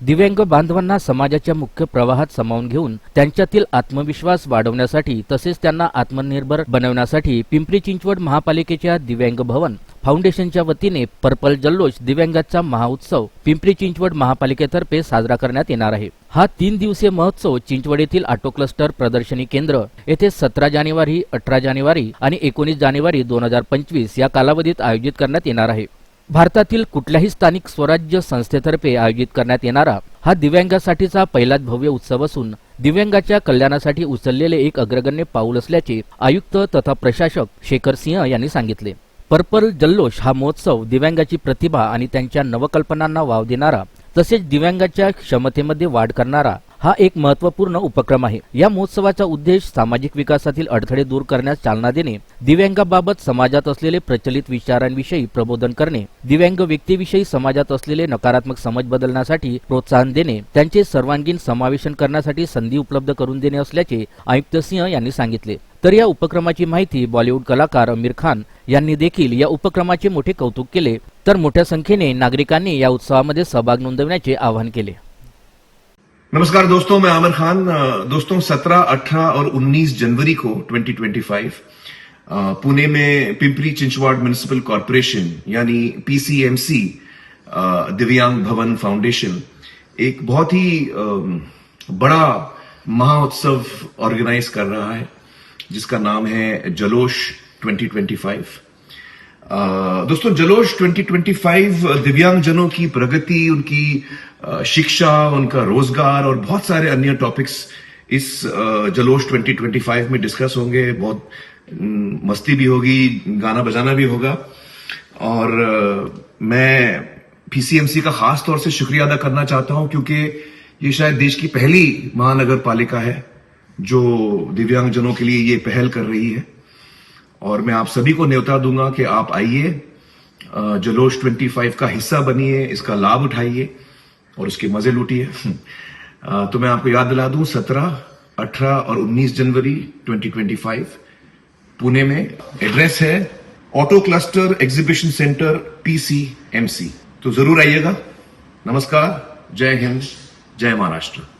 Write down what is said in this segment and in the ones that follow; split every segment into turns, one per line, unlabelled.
दिव्यांग बांधवांना समाजाच्या मुख्य प्रवाहात सामावून घेऊन त्यांच्यातील आत्मविश्वास वाढवण्यासाठी तसेच त्यांना आत्मनिर्भर बनवण्यासाठी पिंपरी चिंचवड महापालिकेच्या दिव्यांग भवन फाउंडेशनच्या वतीने पर्पल जल्लोष दिव्यांगाचा महाउत्सव पिंपरी चिंचवड महापालिकेतर्फे साजरा करण्यात येणार आहे. हा तीन दिवसीय महोत्सव चिंचवड येथील ऑटो क्लस्टर प्रदर्शनी केंद्र येथे सतरा जानेवारी अठरा जानेवारी आणि एकोणीस जानेवारी दोन हजार पंचवीस या कालावधीत आयोजित करण्यात येणार आहे. भारतातील कुठल्याही स्थानिक स्वराज्य संस्थेतर्फे आयोजित करण्यात येणारा हा दिव्यांगासाठीचा पहिलाच भव्य उत्सव असून दिव्यांगाच्या कल्याणासाठी उचललेले एक अग्रगण्य पाऊल असल्याचे आयुक्त तथा प्रशासक शेखर सिंह यांनी सांगितले. पर्पल जल्लोष हा महोत्सव दिव्यांगाची प्रतिभा आणि त्यांच्या नवकल्पनांना वाव देणारा तसेच दिव्यांगाच्या क्षमतेमध्ये वाढ करणारा हा एक महत्त्वपूर्ण उपक्रम आहे. या महोत्सवाचा उद्देश सामाजिक विकासातील अडथळे दूर करण्यास चालना देणे दिव्यांगाबाबत समाजात असलेले प्रचलित विचारांविषयी प्रबोधन करणे दिव्यांग व्यक्तीविषयी समाजात असलेले नकारात्मक समज बदलण्यासाठी प्रोत्साहन देणे त्यांचे सर्वांगीण समावेशन करण्यासाठी संधी उपलब्ध करून देणे असल्याचे आयुक्त सिंह यांनी सांगितले. तर या उपक्रमाची माहिती बॉलिवूड कलाकार आमिर खान यांनी देखील या उपक्रमाचे मोठे कौतुक केले. तर मोठ्या संख्येने नागरिकांनी या उत्सवामध्ये सहभाग नोंदवण्याचे आवाहन केले.
नमस्कार दोस्तों मैं आमिर खान। दोस्तों 17, 18 और 19 जनवरी को 2025 अ, पुणे में पिंपरी चिंचवाड़ म्यूनिसिपल कॉरपोरेशन यानी पीसीएमसी दिव्यांग भवन फाउंडेशन एक बहुत ही बड़ा महाउत्सव ऑर्गेनाइज कर रहा है जिसका नाम है जलोश 2025 अ, दोस्तों जलोश 2025 दिव्यांगजनों की प्रगति, उनकी शिक्षा, उनका रोज़गार और बहुत सारे अन्य टॉपिक्स इस जलोश 2025 में डिस्कस होंगे। बहुत मस्ती भी होगी, गाना बजाना भी होगा। और मैं पीसीएमसी का खास तौर से शुक्रिया अदा करना चाहता हूँ, क्योंकि ये शायद देश की पहली महानगर पालिका है, जो दिव्यांगजनों के लिए ये पहल कर रही है। और मैं आप सभी को न्योता दूँगा कि आप आइए जलोश 25 का हिस्सा बनिए इसका लाभ उठाइए और उसके मज़े लूटिए। तो मैं आपको याद दिला दूँ 17, 18 और 19 जनवरी 2025 पुणे में एड्रेस है auto cluster exhibition centre PCMC. तो ज़रूर आइएगा। नमस्कार जय हिंद जय महाराष्ट्र।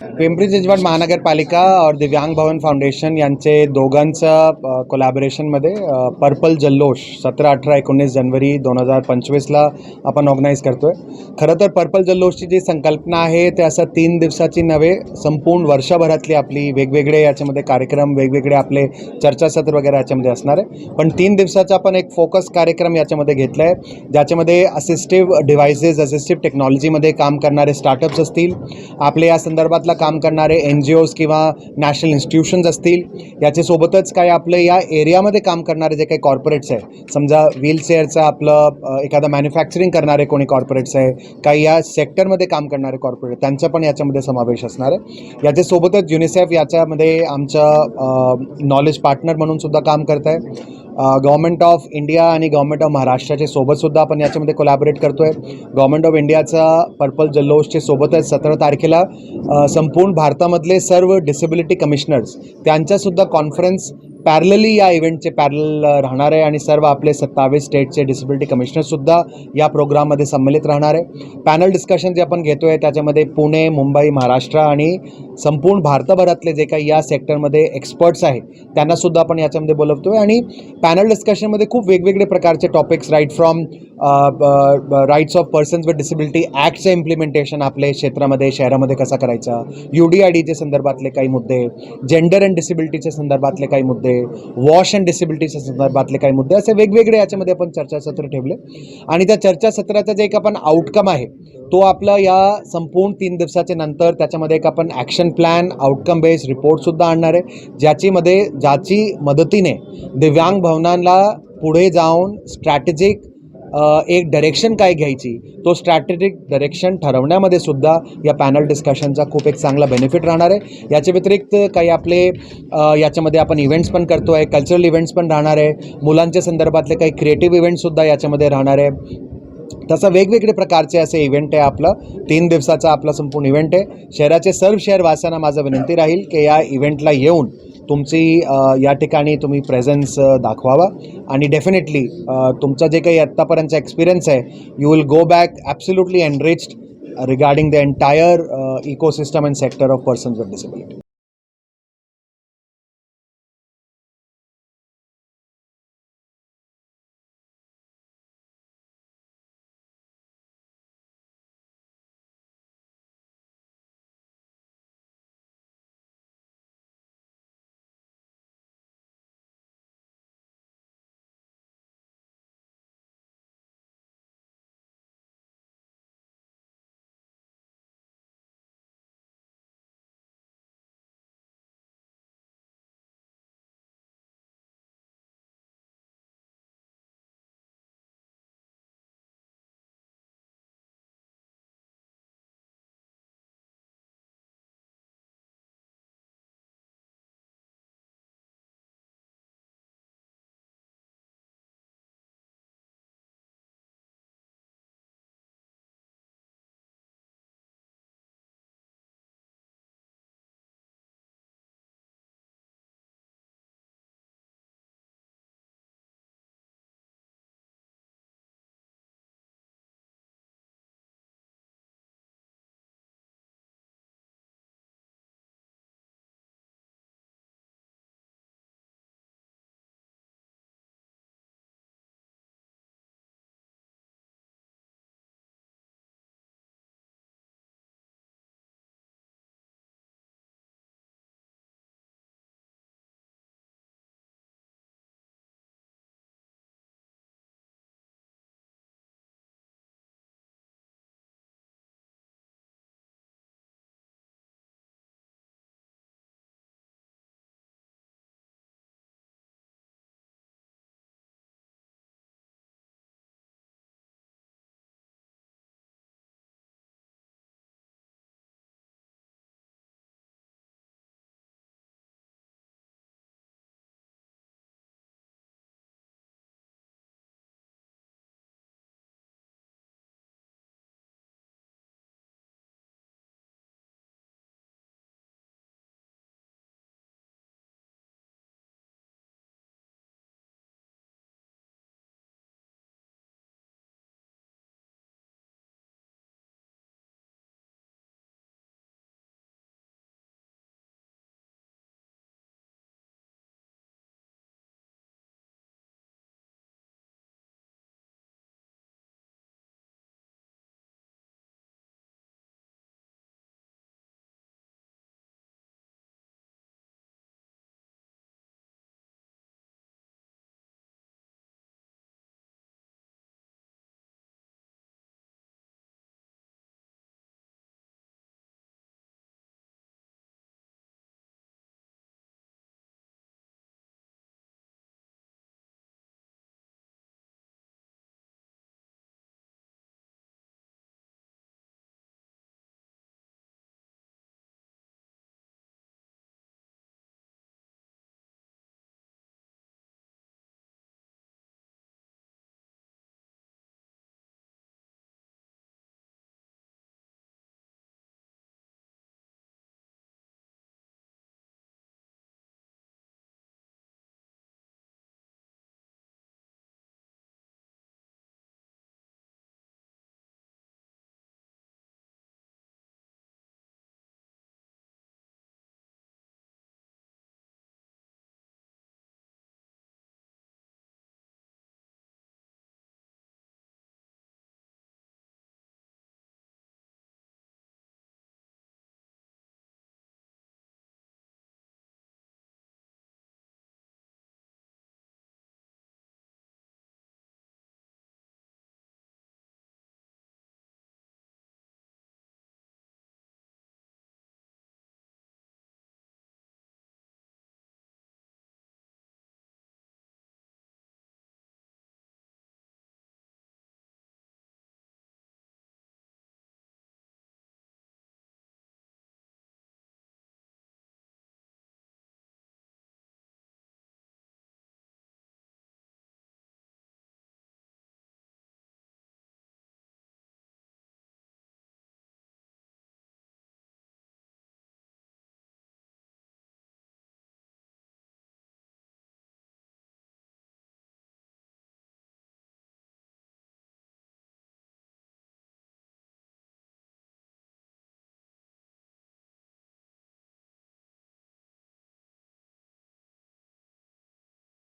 पिंपरी चिंचवड महानगरपालिका और दिव्यांग भवन फाउंडेशन यांचे दोघांचं कोलॅबरेशनमध्ये पर्पल जल्लोष सतरा अठरा एकोणीस जानेवारी दोन हजार पंचवीसला आपण ऑर्गनाईज करतोय. खरं तर पर्पल जल्लोषची जी संकल्पना आहे ते असं तीन दिवसाची नव्हे संपूर्ण वर्षभरातली आपली वेगवेगळे याच्यामध्ये कार्यक्रम वेगवेगळे आपले चर्चासत्र वगैरे याच्यामध्ये असणार आहे. पण तीन दिवसाचा आपण एक फोकस कार्यक्रम याच्यामध्ये घेतला आहे ज्याच्यामध्ये असिस्टिव्ह डिव्हायसेस असिस्टिव्ह टेक्नॉलॉजीमध्ये काम करणारे स्टार्टअप्स असतील. आपले या संदर्भात क्षेत्रातला काम करणारे एन जी ओज किंवा नॅशनल इन्स्टिट्यूशन्स असतील याच्यासोबतच काय आपले या एरियामध्ये काम करणारे जे काही कॉर्पोरेट्स आहे समजा व्हीलचेअरचं आपलं एखादं मॅन्युफॅक्चरिंग करणारे कोणी कॉर्पोरेट्स आहे काही या सेक्टरमध्ये काम करणारे कॉर्पोरेट त्यांचा पण याच्यामध्ये समावेश असणार आहे. याच्यासोबतच युनिसेफ याच्यामध्ये आमचं नॉलेज पार्टनर म्हणून सुद्धा काम करत आहे. गव्हर्मेंट ऑफ इंडिया आणि गव्हर्मेंट ऑफ महाराष्ट्राचे सोबतसुद्धा आपण याच्यामध्ये कोलॅबरेट करतो आहे गव्हर्मेंट ऑफ इंडियाचा पर्पल जल्लोषचे सोबतच सतरा तारखेला. संपूर्ण भारतामधले सर्व डिसेबिलिटी कमिशनर्स त्यांच्यासुद्धा कॉन्फरन्स पॅरलली या इव्हेंटचे पॅरल राहणार आहे आणि सर्व आपले सत्तावीस स्टेटचे डिसेबिलिटी कमिशनरसुद्धा या प्रोग्राममध्ये सम्मिलित राहणार आहे. पॅनल डिस्कशन जे आपण घेतो आहे त्याच्यामध्ये पुणे मुंबई महाराष्ट्र आणि संपूर्ण भारतभरातले जे काही या सेक्टरमध्ये एक्सपर्ट्स आहेत त्यांनासुद्धा आपण याच्यामध्ये बोलवतो आहे आणि पॅनल डिस्कशनमध्ये खूप वेगवेगळे प्रकारचे topics right from rights of persons with disability ॲक्टचं implementation आपल्या क्षेत्रामध्ये शहरामध्ये कसा करायचा? यू डी आय डीच्या संदर्भातले काही मुद्दे जेंडर अँड डिसेबिलिटीच्या संदर्भातले काही मुद्दे वॉश अँड डिसेबिलिटीच्या संदर्भातले काही मुद्दे असे वेगवेगळे याच्यामध्ये आपण चर्चासत्र ठेवले. आणि त्या चर्चासत्राचा जे एक आपण आउटकम आहे तो आपला या संपूर्ण तीन दिवसाच्या नंतर त्याच्यामध्ये एक आपण ॲक्शन प्लॅन आउटकम बेस्ड रिपोर्टसुद्धा आणणार आहे ज्याचीमध्ये ज्याची मदतीने दिव्यांग भवनांना पुढे जाऊन स्ट्रॅटेजिक एक डायरेक्शन काय घ्यायची? तो स्ट्रॅटेजिक डायरेक्शन ठरवण्यामध्ये सुद्धा या पॅनल डिस्कशनचा खूप एक चांगला बेनिफिट राहणार आहे. याच्या व्यतिरिक्त काही आपले याच्यामध्ये आपण इव्हेंट्स पण करतो आहे कल्चरल इव्हेंट्स पण राहणार आहे. मुलांच्या संदर्भातले काही क्रिएटिव्ह इव्हेंट्ससुद्धा याच्यामध्ये राहणार आहे. तसं वेगवेगळे प्रकारचे असे इव्हेंट आहे आपलं. तीन दिवसाचा आपला संपूर्ण इव्हेंट आहे. शहराचे सर्व शहरवासियांना माझं विनंती राहील की या इव्हेंटला येऊन तुमची या ठिकाणी तुम्ही प्रेझेन्स दाखवावा आणि डेफिनेटली तुमचं जे काही आत्तापर्यंतचा एक्सपिरियन्स आहे you will go back absolutely enriched regarding the entire ecosystem and sector of persons with disability.